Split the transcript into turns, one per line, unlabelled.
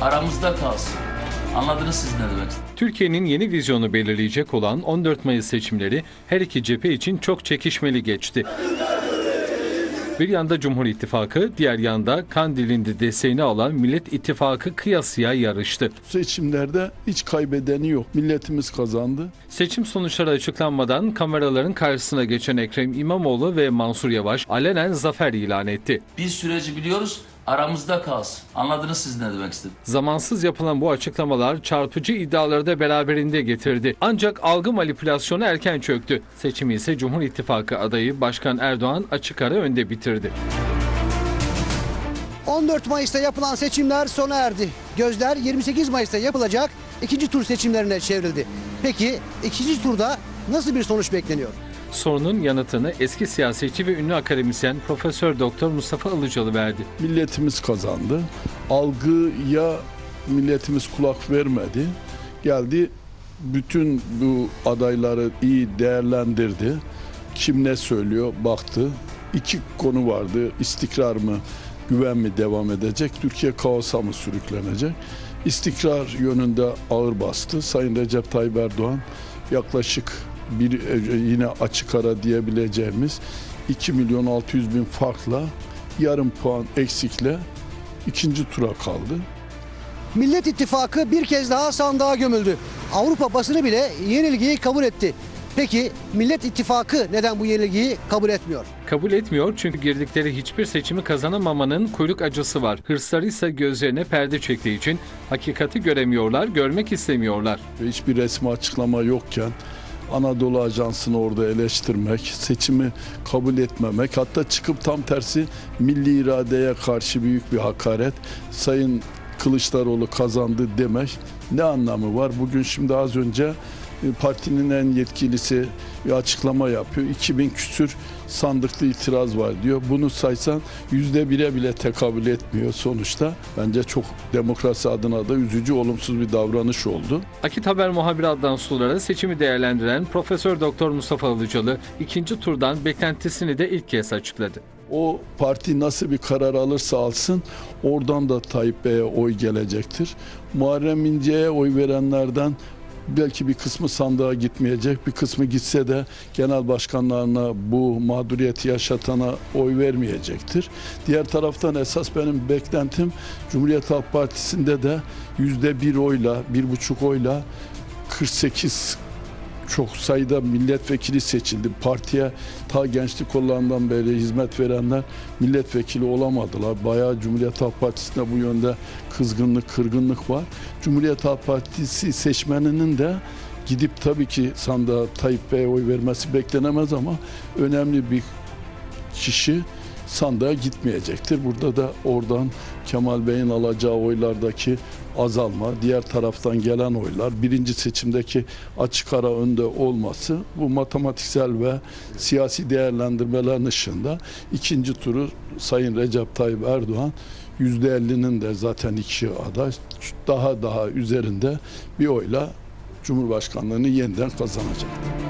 aramızda kalsın. Anladınız siz ne demek?
Türkiye'nin yeni vizyonu belirleyecek olan 14 Mayıs seçimleri her iki cephe için çok çekişmeli geçti. Bir yanda Cumhur İttifakı, diğer yanda Kandil'in desteğini alan Millet İttifakı kıyasıya yarıştı.
Seçimlerde hiç kaybedeni yok. Milletimiz kazandı.
Seçim sonuçları açıklanmadan kameraların karşısına geçen Ekrem İmamoğlu ve Mansur Yavaş alenen zafer ilan etti.
Biz süreci biliyoruz, aramızda kalsın. Anladınız siz ne demek istediğimi?
Zamansız yapılan bu açıklamalar çarpıcı iddiaları da beraberinde getirdi. Ancak algı manipülasyonu erken çöktü. Seçimi ise Cumhur İttifakı adayı Başkan Erdoğan açık ara önde bitirdi.
14 Mayıs'ta yapılan seçimler sona erdi. Gözler 28 Mayıs'ta yapılacak ikinci tur seçimlerine çevrildi. Peki ikinci turda nasıl bir sonuç bekleniyor?
Sorunun yanıtını eski siyasetçi ve ünlü akademisyen Profesör Doktor Mustafa Ilıcalı verdi.
Milletimiz kazandı. Algıya milletimiz kulak vermedi. Geldi bütün bu adayları iyi değerlendirdi. Kim ne söylüyor baktı. İki konu vardı. İstikrar mı, güven mi devam edecek? Türkiye kaosa mı sürüklenecek? İstikrar yönünde ağır bastı. Sayın Recep Tayyip Erdoğan yaklaşık bir e, yine açık ara diyebileceğimiz 2 milyon 600 bin farkla yarım puan eksikle ikinci tura kaldı.
Millet İttifakı bir kez daha sandığa gömüldü. Avrupa basını bile yenilgiyi kabul etti. Peki Millet İttifakı neden bu yenilgiyi kabul etmiyor?
Kabul etmiyor çünkü girdikleri hiçbir seçimi kazanamamanın kuyruk acısı var. Hırsları ise gözlerine perde çektiği için hakikati göremiyorlar, görmek istemiyorlar.
Hiçbir resmi açıklama yokken Anadolu Ajansı'nı orada eleştirmek, seçimi kabul etmemek, hatta çıkıp tam tersi milli iradeye karşı büyük bir hakaret, Sayın Kılıçdaroğlu kazandı demek ne anlamı var? Bugün şimdi az önce partinin en yetkilisi bir açıklama yapıyor. 2000 küsür sandıklı itiraz var diyor. Bunu saysan yüzde bire bile tekabül etmiyor sonuçta. Bence çok demokrasi adına da üzücü, olumsuz bir davranış oldu.
Akit Haber muhabiri Adnan Sular'a seçimi değerlendiren Profesör Doktor Mustafa Ilıcalı ikinci turdan beklentisini de ilk kez açıkladı.
O parti nasıl bir karar alırsa alsın oradan da Tayyip Bey'e oy gelecektir. Muharrem İnce'ye oy verenlerden belki bir kısmı sandığa gitmeyecek, bir kısmı gitse de genel başkanlarına bu mağduriyeti yaşatana oy vermeyecektir. Diğer taraftan esas benim beklentim Cumhuriyet Halk Partisi'nde de yüzde bir oyla, bir buçuk oyla 48 çok sayıda milletvekili seçildi. Partiye ta gençlik kollarından beri hizmet verenler milletvekili olamadılar. Bayağı Cumhuriyet Halk Partisi'nde bu yönde kızgınlık, kırgınlık var. Cumhuriyet Halk Partisi seçmeninin de gidip tabii ki sandığa Tayyip Bey'e oy vermesi beklenemez ama önemli bir kişi sandığa gitmeyecektir. Burada da oradan Kemal Bey'in alacağı oylardaki azalma, diğer taraftan gelen oylar, birinci seçimdeki açık ara önde olması bu matematiksel ve siyasi değerlendirmelerin ışığında ikinci turu Sayın Recep Tayyip Erdoğan %50'nin de zaten iki aday daha daha üzerinde bir oyla Cumhurbaşkanlığını yeniden kazanacak.